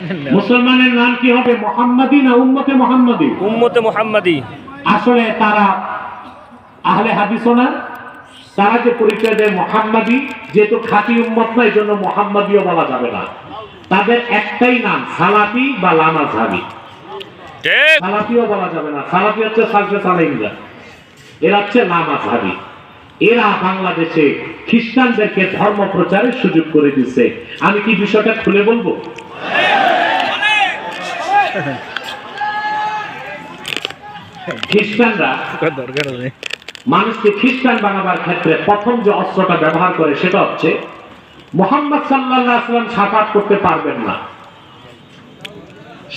মুসলমানের নাম কি হবে? মোহাম্মদী না উম্মতে মোহাম্মদী? উম্মতে মোহাম্মদী। আসলে তারা আহলে হাদিসও না তারা যে পরিচয় দেয় মোহাম্মদী যেহেতু খাঁটি উম্মত না এই জন্য মোহাম্মদীও বলা যাবে না। তাদের একটাই নাম বা ঠিক সালাফিও বলা যাবে না। হচ্ছে সালফে সালাইনরা এরা হচ্ছে লামাঝাবি এরা বাংলাদেশে খ্রিস্টানদেরকে ধর্ম প্রচারের সুযোগ করে দিচ্ছে আমি কি বিষয়টা খুলে বলব? খ্রিস্টানরা দরকার নেই। মানুষকে খ্রিস্টান বানাবার ক্ষেত্রে প্রথম যে অস্ত্রটা ব্যবহার করে সেটা হচ্ছে মোহাম্মদ সাল্লাহ আসলাম সাফাত করতে পারবেন না।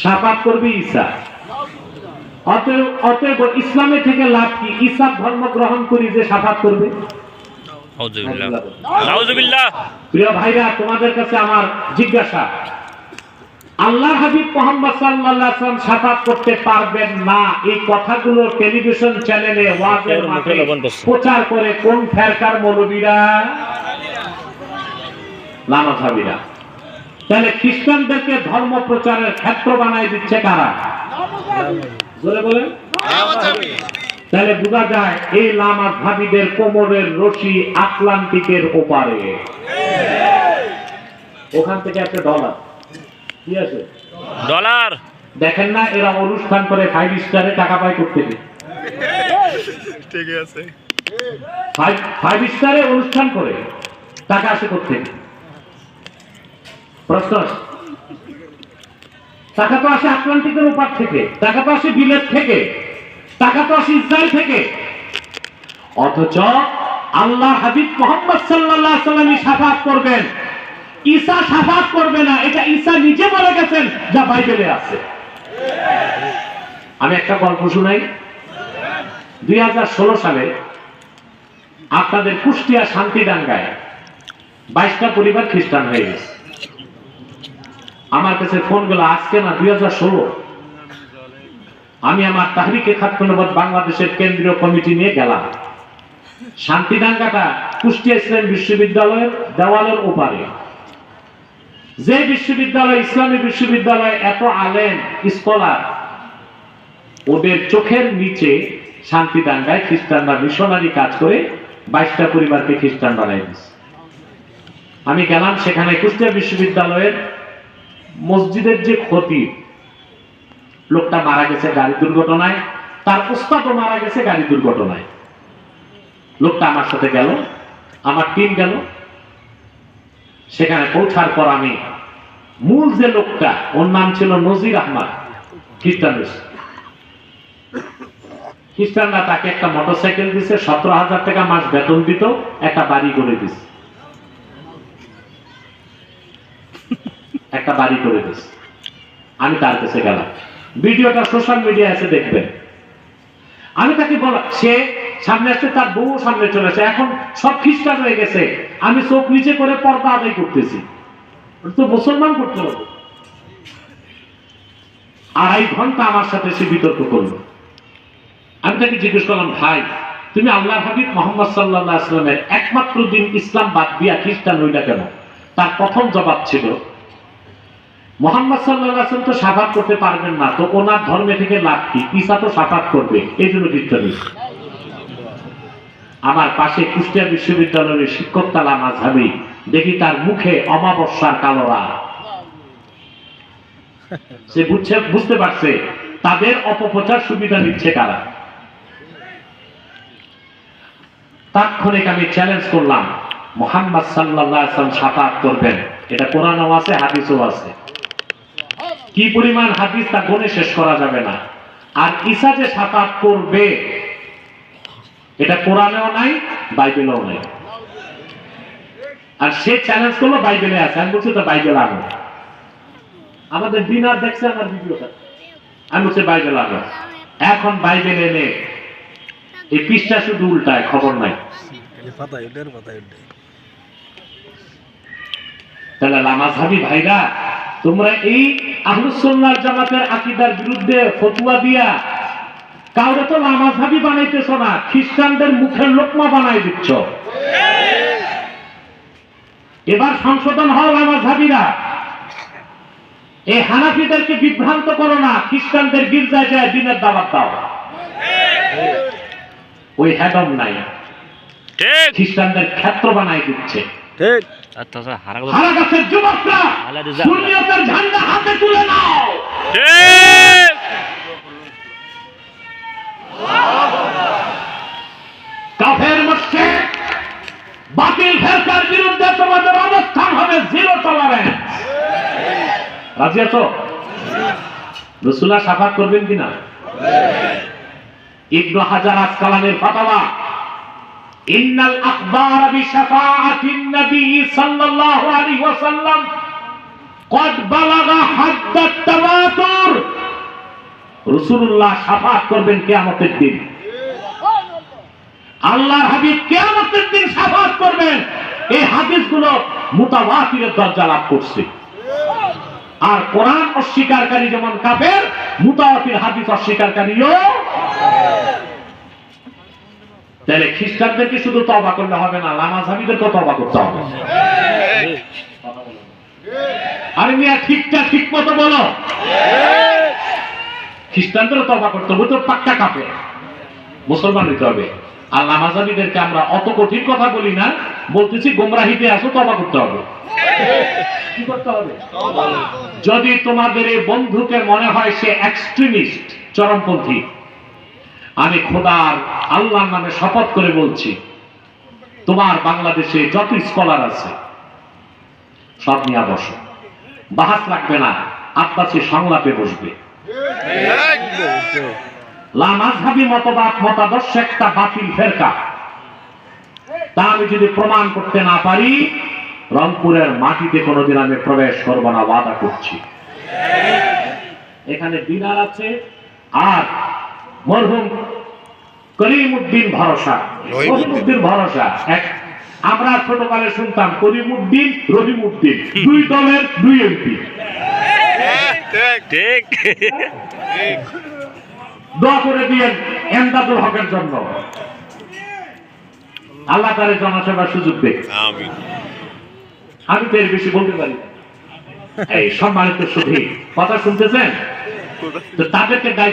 সাফাত করবে ঈসা। অতএব অতএব ইসলামে থেকে লাভ কি? ঈসা ধর্ম গ্রহণ করি যে সাফাত করবে? প্রিয় ভাইরা তোমাদের কাছে আমার জিজ্ঞাসা আল্লাহ হাবিব মোহাম্মদ সাল্লাল্লাহু আলাইহি ওয়াসাল্লাম সাফাত করতে পারবেন না। এই কথাগুলো টেলিভিশন চ্যানেলে ওয়াজের। প্রচার করে কোন ফেরকার মৌলবীরা? লামাঝাবিরা তাহলে খ্রিস্টানদেরকে ধর্ম প্রচারের ক্ষেত্র বানাই দিচ্ছে কারা? বলে বলেন। তাহলে বোঝা যায় এই লামাঝাবিদের কোমরের রশি আটলান্টিকের ওপারে। ওখান থেকে একটা ডলার কি আছে? ডলার। দেখেন না এরা অনুষ্ঠান করে ফাইভ স্টারে টাকা পায় করতে ঠিক আছে। ফাইভ স্টারে অনুষ্ঠান করে টাকা আসে করতে প্রশ্ন টাকা তো আসে আটলান্টিকের ওপার থেকে টাকা তো আসে বিলেত থেকে টাকা তো আসে ইসরায়েল থেকে। অথচ আল্লাহ হাবিব মোহাম্মদ সাল্লাল্লাহু আলাইহি সাল্লামই সাফাত করবেন। ঈসা সাফাত করবে না, এটা ঈসা নিজে বলে গেছেন, যা বাইবেলে আছে। আমি একটা গল্প শুনাই। দুই হাজার ষোলো সালে আপনাদের কুষ্টিয়া শান্তিডাঙ্গায় বাইশটা পরিবার খ্রিস্টান হয়ে গেছে। আমার কাছে ফোনগুলো আজকে না, দুই হাজার ষোলো। আমি আমার তাহরিকে খাতনবাদ বাংলাদেশের কেন্দ্রীয় কমিটি নিয়ে গেলাম। শান্তিডাঙ্গাটা কুষ্টিয়া ইসলাম বিশ্ববিদ্যালয়ের দেওয়ালের ওপারে। যে বিশ্ববিদ্যালয়, ইসলামী বিশ্ববিদ্যালয় এত আলেম, স্কলার, ওদের চোখের নিচে শান্তিডাঙ্গায় খ্রিস্টানরা মিশনারি কাজ করে বাইশটা পরিবারকে খ্রিস্টান বানাই দিচ্ছে আমি গেলাম সেখানে কুষ্টিয়া বিশ্ববিদ্যালয়ের মসজিদের যে ক্ষতি, লোকটা মারা গেছে গাড়ি দুর্ঘটনায়, তার উস্তাদও মারা গেছে গাড়ি দুর্ঘটনায়। লোকটা আমার সাথে গেল, আমার টিম গেল সেখানে পৌঁছার পর আমি মূল যে লোকটা, ওর নাম ছিল নজির আহমদ, খ্রিস্টান খ্রিস্টানরা তাকে একটা মোটরসাইকেল দিছে, সতেরো হাজার টাকা মাস বেতন দিত, একটা বাড়ি করে দিছে। একটা বাড়ি করে দিছে। আমি তার কাছে গেলাম। ভিডিওটা সোশ্যাল মিডিয়া আছে দেখবেন। আমি তাকে বলা সে সামনে আসছে তার বউ, সামনে চলে আসে এখন সব খ্রিস্টান হয়ে গেছে। আমি চোখ নিচে করে পর্দা আদায় করতেছি। তো মুসলমান করতে হবে? আড়াই ঘণ্টা আমার সাথে সে বিতর্ক করল। আমি তাকে জিজ্ঞেস করলাম, ভাই, তুমি আল্লাহ হাবিব মোহাম্মদ সাল্লাহ আসলামের একমাত্র দিন ইসলাম বাদ দিয়া খ্রিস্টান হইলা কেন? তার প্রথম জবাব ছিল, মোহাম্মদ সাল্লাহ আসলাম তো সাফাত করতে পারবেন না, তো ওনার ধর্মে থেকে লাভ কি? ঈসা তো সাফাত করবে। এই জন্য খ্রিস্টান। আমার পাশে কুষ্টিয়া বিশ্ববিদ্যালয়ের শিক্ষক তালা মাঝাবি দেখি তার মুখে অমাবস্যার কালোরা সে বুঝছে, বুঝতে পারছে, তাদের অপপ্রচার সুবিধা নিচ্ছে কারা। তাৎক্ষণিক আমি চ্যালেঞ্জ করলাম, মোহাম্মদ সাল্লাহ আসলাম সাফাত করবেন। এটা কোরআনও আছে, হাদিসও আছে। কি পরিমাণ হাদিস তা গণে শেষ করা যাবে না। আর ঈসা যে সাফাত করবে এটা কোরআনেও নাই বাইবেলেও নাই। আর সে চ্যালেঞ্জ করল বাইবেলে আছে। আমি বলছি তো বাইবেল আনো আমাদের দিনার দেখছে আমার ভিডিওটা আমি বলছি বাইবেল আনো এখন বাইবেল এনে এই পৃষ্ঠা শুধু উল্টায় খবর নাই। তাহলে লামাঝাবি ভাইরা তোমরা এই আহলুসুন্নাহ জামাতের আকীদার বিরুদ্ধে ফতুয়া দিয়া কাউরে তো লামাঝাবি বানাইতেছ না খ্রিস্টানদের মুখের লোকমা বানাই দিচ্ছ। এবার সংশোধন হও লামাঝাবিরা এই হানাফিদেরকে বিভ্রান্ত করো না খ্রিস্টানদের গির্জায় যায় দিনের দাওয়াত দাও। ওই হ্যাডম নাই। খ্রিস্টানদের ক্ষেত্র বানাই দিচ্ছে। ঠিক। আচ্ছা আচ্ছা হারা গাছের যুবকরা ঝান্ডা হাতে তুলে নাও। ঠিক। রাজি আছো? রসুল্লাহ সাফাত করবেন কিনা? ইবনু হাজার আসকালামের ফাতাওয়া ইন্নাল আখবার নবী সাল্লাল্লাহু আলাইহি ওয়াসাল্লাম কদ বালাগা তাওয়াতুর। রাসূলুল্লাহ সাফাত করবেন কিয়ামতের দিন। আল্লাহর হাবিব কিয়ামতের দিন সাফাত করবেন। এই হাদিসগুলো মুতাওয়াতিরের দরজা লাভ করছে। আর কোরআন অস্বীকারী যেমন কাফের মুতাওয়াতির হাদিস অস্বীকারীও তাহলে খ্রিস্টানদেরকে শুধু তবা করলে হবে না? লামাজ হাবিদেরকেও তবা করতে হবে। আরে মিয়া, ঠিকটা ঠিক মতো বলো। খ্রিস্টানদেরও তবা করতে হবে তো পাক্কা কাপে মুসলমান হইতে হবে। আর নামাজাবিদেরকে আমরা অত কঠিন কথা বলি না বলতেছি গোমরাহিতে আসো তবা করতে হবে। কি করতে হবে? যদি তোমাদের এই বন্ধুকে মনে হয় সে এক্সট্রিমিস্ট চরমপন্থী আমি খোদার আল্লাহর নামে শপথ করে বলছি তোমার বাংলাদেশে যত স্কলার আছে সব নিয়ে বসো। বাহাস রাখবে না আপনার সে সংলাপে বসবে। লামাজহাবি মতবাদ মতাদর্শ একটা বাতিল ফেরকা। তা আমি যদি প্রমাণ করতে না পারি রংপুরের মাটিতে কোনোদিন আমি প্রবেশ করব না ওয়াদা করছি। এখানে দিনার আছে আর মরহুম করিমউদ্দিন ভরসা। রহিমউদ্দিন। ভরসা এক। আমরা ছোটকালে শুনতাম করিমউদ্দিন রহিমউদ্দিন। দুই দলের দুই এমপি। ঠিক। দোয়া করে দিয়েন এমদাদুল হকের জন্য। আল্লাহ তারে জনসেবার সুযোগ দেয় আমি তো এর বেশি বলতে পারি। এই সম্মানিত সুধী কথা শুনতেছেন? তো তাদেরকে